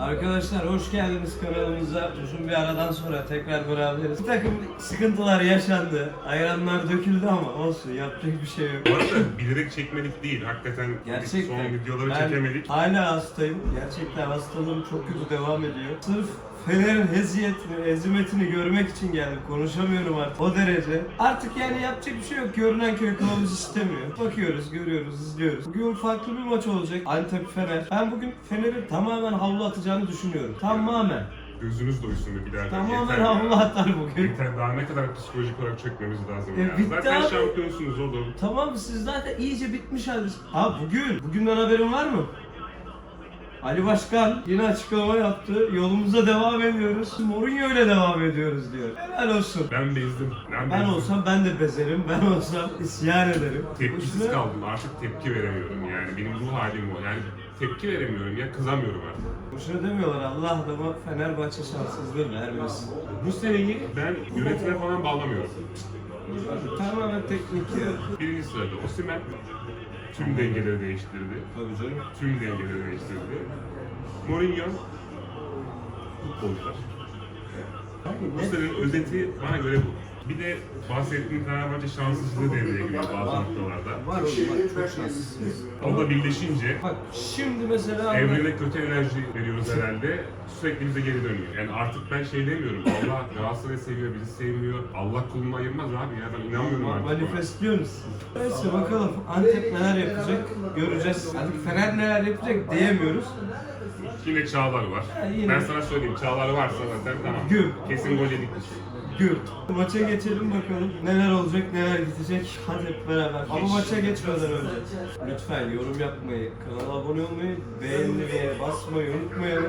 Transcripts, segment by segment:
Arkadaşlar hoş geldiniz kanalımıza. Uzun bir aradan sonra tekrar beraberiz. Bir takım sıkıntılar yaşandı. Ayranlar döküldü ama olsun yapacak bir şey yok. Bu arada bilerek çekmedik değil. Hakikaten Gerçekten. son videoları ben çekemedik. Hala hastayım. Gerçekten hastalığım çok kötü devam ediyor. Sırf Fener'in heziyetini, ezimetini görmek için geldim. Konuşamıyorum artık. O derece. Artık yani yapacak bir şey yok. Görünen köy kılavuz istemiyor. Bakıyoruz, görüyoruz, izliyoruz. Bugün farklı bir maç olacak. Antep Fener. Ben bugün Fener'in tamamen havlu atacağını düşünüyorum. Tamamen. Gözünüz doysun be birader. Tamamen havlu atar bugün. Yeter daha ne kadar psikolojik olarak çökmemiz lazım E, ya. bitti Zaten abi. şampiyonsunuz oğlum. Tamam siz zaten iyice bitmiş halde. Ha bugün. Bugünden haberin var mı? Ali Başkan yine açıklama yaptı. Yolumuza devam ediyoruz. Mourinho ile devam ediyoruz diyor. Helal olsun. Ben bezdim. Ben, Ben bezdim. olsam ben de bezerim. Ben olsam isyan ederim. Tepkisiz Boşuna- kaldım. Artık tepki veremiyorum yani. Benim ruh halim o. Yani tepki veremiyorum ya. Kızamıyorum artık. Boşuna demiyorlar Allah adama Fenerbahçe şanssızlığı vermesin. Bu seneyi ben yönetime falan bağlamıyorum. Tamamen teknik ya. Birinci sırada Osimhen tüm dengeleri değiştirdi. Tabii canım. Tüm dengeleri değiştirdi. Mourinho futbolcular. Bu senenin özeti bana göre bu. Bir de bahsettiğim Fenerbahçe şanssızlığı devreye giriyor bazı noktalarda. Var oğlum çok. O da birleşince Bak şimdi mesela evrene kötü enerji veriyoruz herhalde. Sürekli bize geri dönüyor. Yani artık ben şey demiyorum. Allah Galatasaray'ı seviyor, bizi sevmiyor. Allah kulunu ayırmaz abi ya. Ben inanmıyorum artık. buna. Manifestliyoruz. Neyse bakalım Antep neler yapacak göreceğiz. Artık Fener neler yapacak diyemiyoruz. Yine Çağlar var. Ha, yine. Ben sana söyleyeyim. Çağlar varsa zaten tamam. Güm. Kesin gol yedik biz. Gür. Maça geçelim bakalım. Neler olacak, neler gidecek. Hadi hep beraber. Ama maça geçmeden önce lütfen yorum yapmayı, kanala abone olmayı, beğenmeye basmayı unutmayın.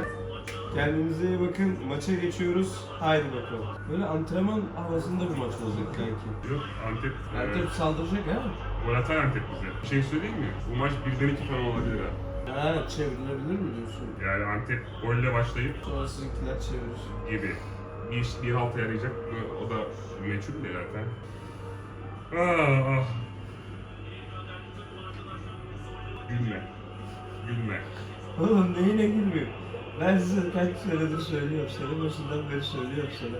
Kendinize iyi bakın. Maça geçiyoruz. Haydi bakalım. Böyle antrenman havasında bir maç olacak kanki. Yok Antep. Antep e, saldıracak ha? Gol atar Antep bize. Bir şey söyleyeyim mi? Bu maç birden iki falan olabilir ha. Ha çevrilebilir mi diyorsun? Yani Antep golle başlayıp Sonra sizinkiler çevirir. gibi. Bir, bir halta yarayacak mı? O da meçhul de zaten. Ah, ah. Gülme. Gülme. Oğlum neyine gülmüyor? Ben size kaç senedir söylüyorum, sene başından beri söylüyorum sana.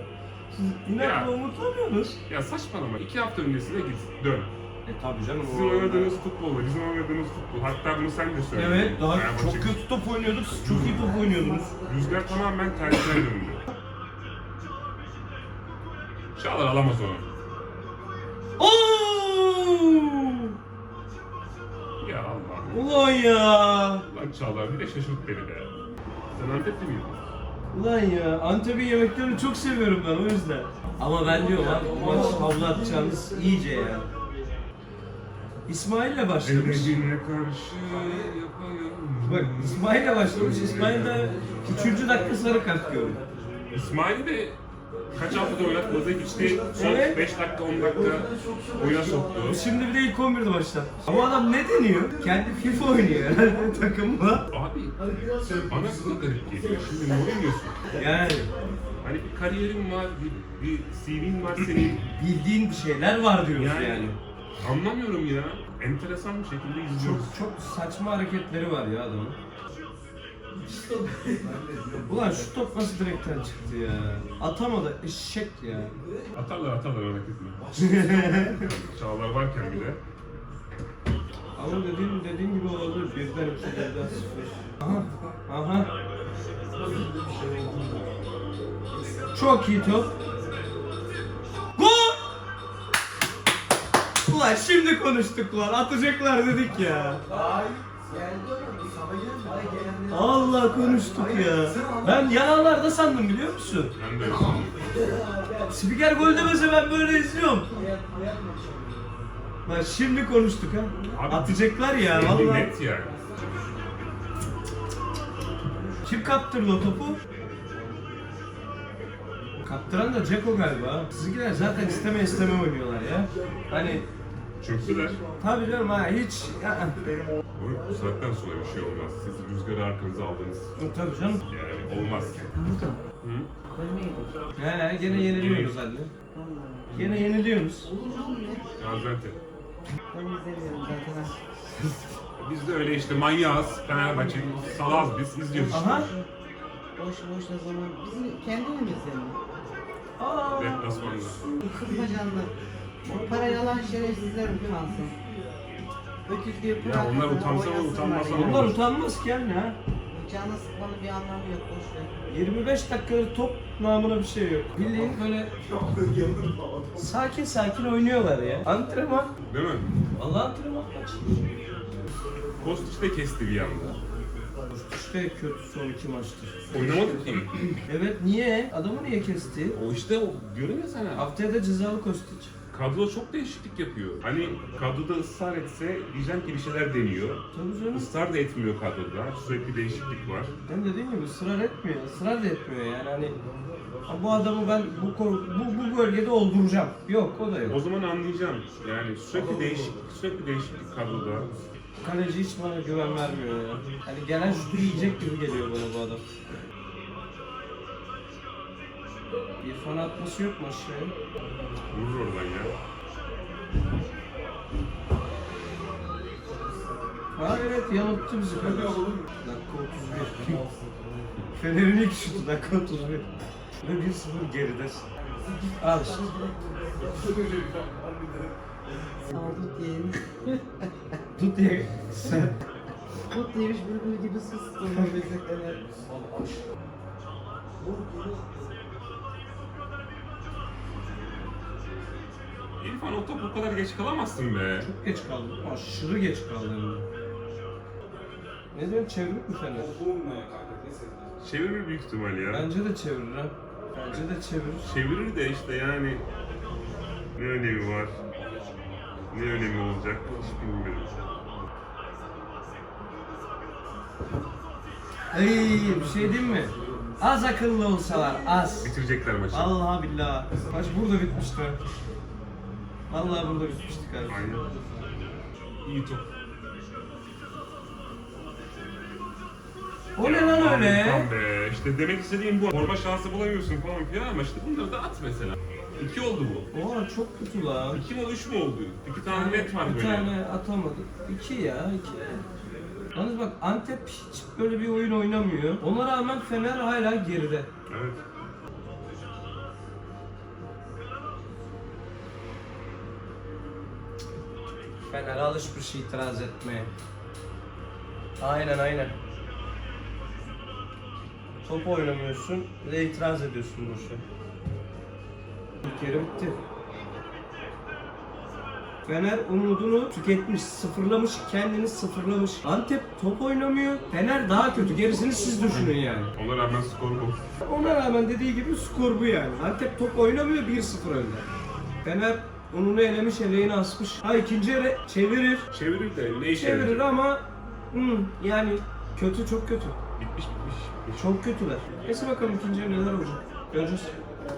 Siz inatla Ya. umutlanıyorsunuz. Ya saçmalama. İki hafta öncesine git. Dön. E tabii canım. Sizin oynadığınız futbolla bizim oynadığımız futbol. Hatta bunu sen de söyledin. Evet, daha Fenerbahçe- çok kötü top oynuyorduk, siz çok iyi top oynuyordunuz. Rüzgar tamamen tersine döndü. Çağlar alamaz onu. Oo! Ya Allah. Ulan ya! Lan Çağlar bir de şaşırt beni be. Sen Antepli miydin? Ulan ya, Antep'in yemeklerini çok seviyorum ben o yüzden. Ama ben diyorum abi, bu maç havlu atacağınız iyice ya. İsmail'le başlamış. Sevgine karşı yapayım. Bak İsmail'le başlamış. İsmail de 3. dakika sarı kart gördü. İsmail'i de kaç haftadır oynatmadı. Gitti son Evet. 5 dakika 10 dakika oyuna soktu. Şimdi bir de ilk 11'de başlattı. Ama adam ne deniyor? Kendi FIFA oynuyor herhalde takımla. Abi bana bu da garip geliyor. Şimdi ne oynuyorsun? Yani Hani bir kariyerin var, bir, bir CV'in var senin. bildiğin bir şeyler var diyoruz yani. Yani anlamıyorum ya. Enteresan bir şekilde Çok izliyoruz. çok saçma hareketleri var ya adamın. Ulan şu top nasıl direkten çıktı ya? Atamadı eşek ya. Atarlar atarlar merak etme. Çağlar varken bile. Ama dediğin dediğin gibi olabilir. Birden iki birden sıfır. Aha. Aha. Çok iyi top. Gol! Ulan şimdi konuştuk lan. Atacaklar dedik ya. Allah konuştuk ya. Ben yanarlarda sandım biliyor musun? Ben de sandım. Spiker gol demese ben böyle izliyorum. Lan şimdi konuştuk ha. Abi, Atacaklar ya Belli vallahi. Net yani. Kim kaptırdı o topu? Kaptıran da Ceko galiba. Sizinkiler zaten isteme isteme oynuyorlar ya. Hani Çöktüler. tabii canım ha hiç Oğlum bu saatten sonra bir şey olmaz. Siz rüzgarı arkanıza aldınız. tabii canım. Yani olmaz. Hı? He gene yeniliyoruz anne. Gene yeniliyoruz. Gaziantep. Biz de öyle işte manyağız. Fenerbahçe salaz biz izliyoruz işte. Aha. Boş boşuna zaman. Bizim kendi evimizde mi? Aa, Deplasmanda. Kırmacanlı. O para yalan şerefsizler utansın. Öküz gibi Ya onlar utansa da utanmasa da Bunlar utanmaz ki anne ha. Canı sıkmanın bir anlamı yok boş ver. 25 dakikadır top namına bir şey yok. Bildiğin böyle sakin sakin oynuyorlar ya. Antrenman. Değil mi? Vallahi antrenman maç. Kostiç de kesti bir anda. İşte kötü son iki maçtır. Oynamadı ki. Evet niye? Adamı niye kesti? O işte o diyorum ya sana. Haftaya da cezalı Kostić. Kadro çok değişiklik yapıyor. Hani kadroda ısrar etse diyeceğim ki bir şeyler deniyor. Tabii canım. Israr da etmiyor kadroda. Sürekli değişiklik var. Ben dediğim gibi ısrar etmiyor. Israr da etmiyor yani hani "Ha, bu adamı ben bu, bu, bu bölgede olduracağım. Yok o da O yok. zaman anlayacağım. Yani sürekli değişiklik, sürekli değişiklik kadroda. Kaleci hiç bana güven vermiyor ya. Hani gelen şutu yiyecek gibi geliyor bana bu adam. İrfan atması yok mu aşağıya? Vurur oradan ya. Ha evet yanılttı bizi. Dakika 31. Fener'in ilk şutu dakika 31. Ve 1-0 geridesin. Al işte. Aldık diyelim. Tut diye sen. Kut demiş bülbül gibi sustum. O top bu kadar geç kalamazsın be. Çok geç kaldı. Aşırı geç kaldı hem de. Ne diyorsun çevirir mi Fener? Çevirir büyük ihtimal ya. Bence de çevirir ha. Bence de çevirir. Çevirir de işte yani ne önemi var? Ne önemi olacak hiç bilmiyorum. Ay bir şey diyeyim mi? Az akıllı olsalar az. Bitirecekler maçı. Vallahi billahi. Maç burada bitmişti. Vallahi burada bitmişti kardeşim. Aynen. İyi top. O ne lan öyle? Tamam be. İşte demek istediğim bu. Forma şansı bulamıyorsun falan filan ama işte bunları da at mesela. İki oldu bu. Oha çok kötü lan. İki mi üç mü oldu? İki tane net var Bir böyle. tane atamadık. İki ya iki. Yalnız bak Antep hiç böyle bir oyun oynamıyor. Ona rağmen Fener hala geride. Evet. Fener alışmış itiraz etmeye. Aynen aynen. Top oynamıyorsun ve itiraz ediyorsun boşa. Bir kere bitti. Fener umudunu tüketmiş, sıfırlamış, kendini sıfırlamış. Antep top oynamıyor. Fener daha kötü. Gerisini siz düşünün yani. Ona rağmen skor bu. Ona rağmen dediği gibi skor bu yani. Antep top oynamıyor 1-0 önde. Fener ununu elemiş, eleğini asmış. Ha ikinci yarı çevirir. Çevirir de ne işe Çevirir ama hmm, yani kötü çok kötü. Bitmiş bitmiş. Çok kötüler. Neyse bakalım ikinci yarı neler olacak. Göreceğiz.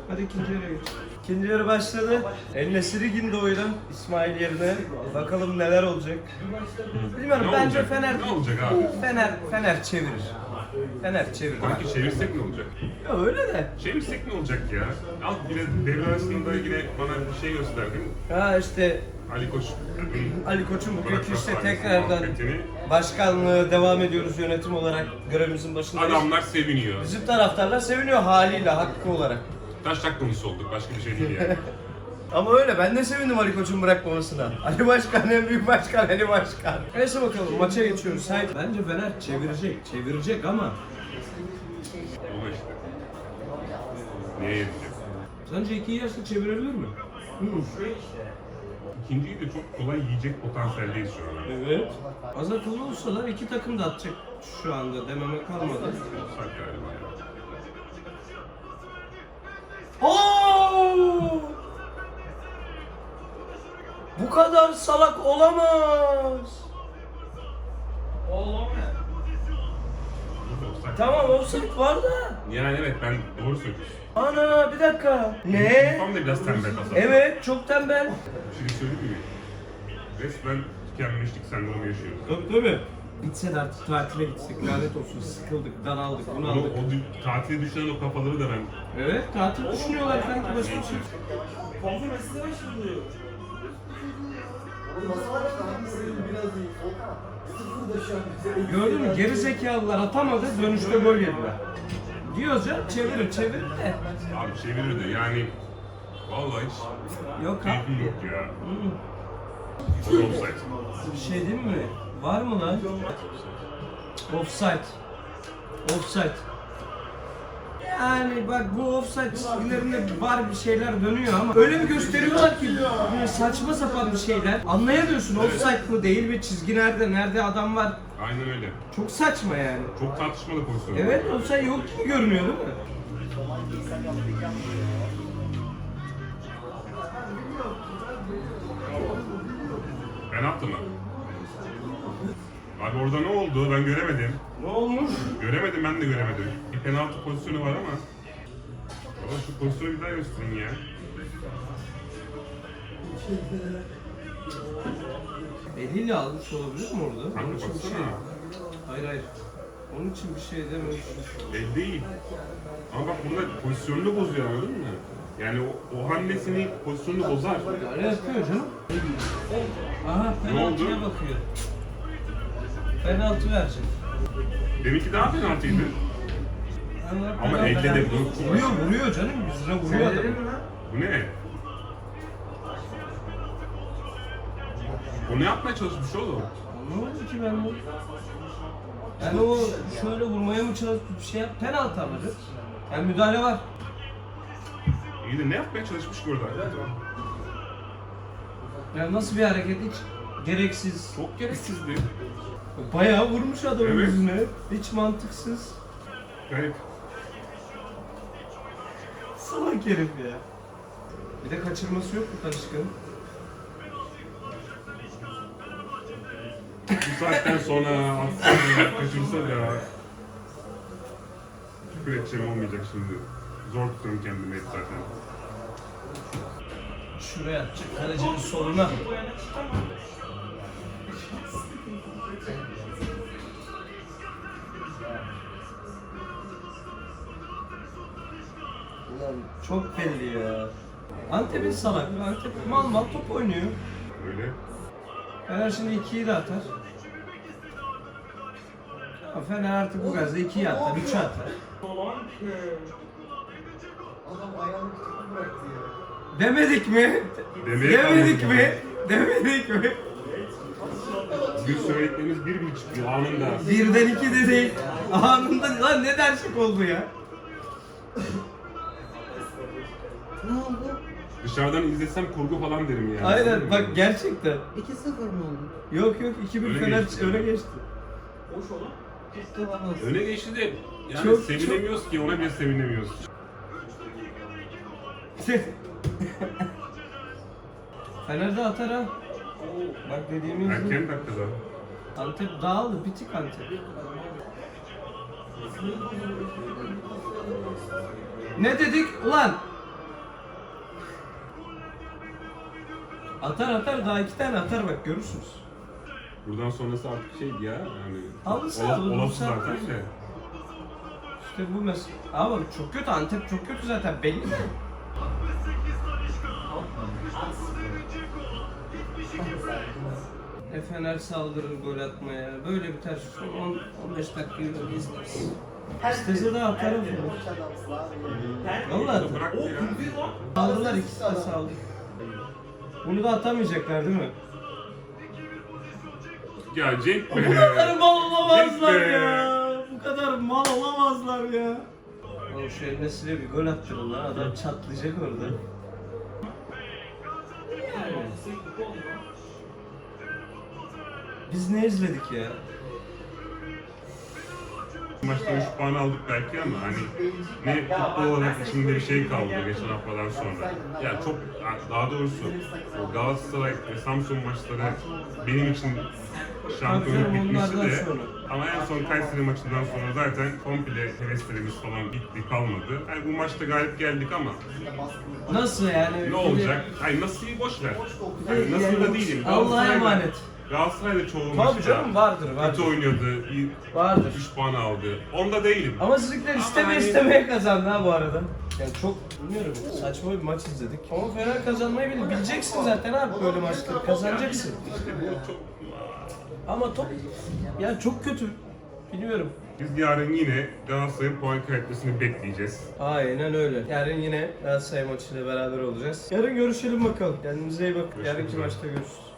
Hadi ikinci yarıya geç. İkinci yarı başladı. El Nesiri Gindoğu'yla İsmail yerine. Bakalım neler olacak. Bilmiyorum Ne bence olacak? Fener Ne olacak abi? Fener Fener çevirir. Fener çevirir. Sanki çevirsek ne olacak? Ya öyle de. Çevirsek ne olacak ya? Al yine devre arasında yine bana bir şey gösterdin. Ha işte Ali Koç. Ali Koç'un bu kötü işte tekrardan başkanlığı devam ediyoruz yönetim olarak görevimizin başındayız. Adamlar seviniyor. Bizim taraftarlar seviniyor haliyle hakkı olarak. Taş konusu olduk. Başka bir şey değil yani. Ama öyle ben de sevindim Ali Koç'un bırakmamasına. Ali Başkan en büyük başkan Ali Başkan. Neyse bakalım maça geçiyoruz. Hayır. Bence Fener çevirecek, çevirecek ama Ama işte. Neye yetecek? sence iki yaşta çevirebilir mi? İkinciyi de çok kolay yiyecek potansiyeldeyiz şu an. Evet. Az akıllı olsalar iki takım da atacak şu anda dememe kalmadı. Sak galiba ya. Oo! Bu kadar salak olamaz. Olamaz. Tamam offside var da. Yani evet ben doğru söylüyorsun. Ana bir dakika. Ne? Tam da biraz tembel aslında. Evet çok tembel. Bir şey söyleyeyim mi? Resmen tükenmişlik sendromu yaşıyoruz. Tabii tabii. Bitse de artık tatile gitsek lanet olsun sıkıldık, daraldık, bunaldık. o dü- tatile düşünen o kafaları da ben Evet tatil düşünüyorlar sanki başka bir şey. Gördün mü? Geri zekalılar atamadı, dönüşte gol yediler. Diyoruz ya çevirir çevirir de. Abi çevirirdi yani. Vallahi hiç Yok keyfim abi. yok ya. Hmm. O da offside. Bir şey değil mi? Var mı lan? Offside. Offside. Yani bak bu offside çizgilerinde var bir şeyler dönüyor ama öyle bir gösteriyorlar ki böyle saçma sapan bir şeyler. Anlayamıyorsun offside mı değil mi çizgi nerede nerede adam var. Aynen öyle. Çok saçma yani. Çok tartışmalı pozisyon. Evet offside yok gibi görünüyor değil mi? Penaltı mı? Abi orada ne oldu? Ben göremedim. Ne olmuş? Göremedim ben de göremedim. Bir penaltı pozisyonu var ama. Baba şu pozisyonu bir daha gösterin ya. Eliyle almış olabilir mi orada? Onun Kanka için bir şey. baksana. Hayır hayır. Onun için bir şey dememiş. El değil. Ama bak burada pozisyonunu bozuyor anladın mı? Yani o, o hamlesini pozisyonunu bozar. Öyle yapıyor canım. Aha Ne oldu? penaltıya bakıyor. Penaltı verecek. Deminki daha penaltıydı. Ama, elle de bunu- vuruyor vuruyor canım yüzüne vuruyor adam. Bu ne? O ne yapmaya çalışmış oğlum? Ne oldu ki ben bu? Yani o şöyle vurmaya mı çalışmış bir şey yap penaltı canım. Yani müdahale var. İyi de ne yapmaya çalışmış ki orada? Yani nasıl bir hareket hiç gereksiz. Çok gereksizdi. Bayağı vurmuş adamın Evet. yüzüne. Hiç mantıksız. Garip. Salak herif ya. Bir de kaçırması yok mu Tanışkan'ın? Bu saatten sonra aslında kaçırsa ya. Küfür edeceğim olmayacak şimdi. Zor tutuyorum kendimi hep zaten. Şuraya atacak kalecinin soluna. Ulan çok belli ya. Antep'in salak. Antep mal mal top oynuyor. Öyle. Fener şimdi 2'yi de atar. Ama Fener artık bu gazda 2'yi atar, 3'ü atar. Adam ayağını tutup bıraktı ya. Demedik mi? Demedik kalmadık mi? Demedik mi? Bugün söylediklerimiz bir buçuk yıl anında. Birden iki de değil. Anında lan ne derslik oldu ya? Ne oldu? Dışarıdan izlesem kurgu falan derim yani. Aynen bak gerçekten. 2-0 mı oldu? Yok yok 2-1 Öne Fener geçti. öne geçti. Tutamaz. Öne geçti de yani Çok- sevinemiyoruz ki ona bile sevinemiyoruz. Fener de atar ha. Bak dediğimiz Erken dakikada. Antep dağıldı, bitik Antep. Ne dedik ulan? Atar atar daha iki tane atar bak görürsünüz. Buradan sonrası artık şeydi ya yani. Olaf saat zaten değil. de. İşte bu mesela. Ama çok kötü Antep çok kötü zaten belli. E Fener saldırır gol atmaya. Böyle biter. Son 10 15 dakikayı böyle izleriz. İstese de atarım. Vallahi atar. Bırak ya. Saldılar ikisi de saldı. Bunu da atamayacaklar değil mi? Ya Cenk Bu be. kadar mal olamazlar ya. Bu kadar mal olamazlar ya. Oğlum şu Enes'ine bir gol attı bunlar. Adam çatlayacak orada. Biz ne izledik ya? Maçta 3 puan aldık belki ama hani ne futbol olarak içinde bir şey kaldı geçen haftadan sonra. Ya çok daha doğrusu o Galatasaray ve Samsun maçları benim için şampiyonluk bitmişti de ama en son Kayseri maçından sonra zaten komple heveslerimiz falan bitti kalmadı. Yani bu maçta galip geldik ama Nasıl yani? ne olacak? Hayır nasıl boş ver. Yani nasıl da değilim. Allah'a emanet. Galatasaray da çoğu Tabii maçta canım vardır kötü vardır. oynadı, iyi Vardır. 3 puan aldı. Onda değilim. Ama sizlikler isteme hani- istemeye kazandı ha bu arada. Yani çok bilmiyorum saçma bir maç izledik. Ama Fener kazanmayı bil- bileceksin zaten abi böyle maçları kazanacaksın. İşte bu çok Ama top yani çok kötü. Bilmiyorum. Biz yarın yine Galatasaray'ın puan kalitesini bekleyeceğiz. Aynen öyle. Yarın yine Galatasaray maçıyla beraber olacağız. Yarın görüşelim bakalım. Kendinize iyi bakın. Yarınki üzere. maçta görüşürüz.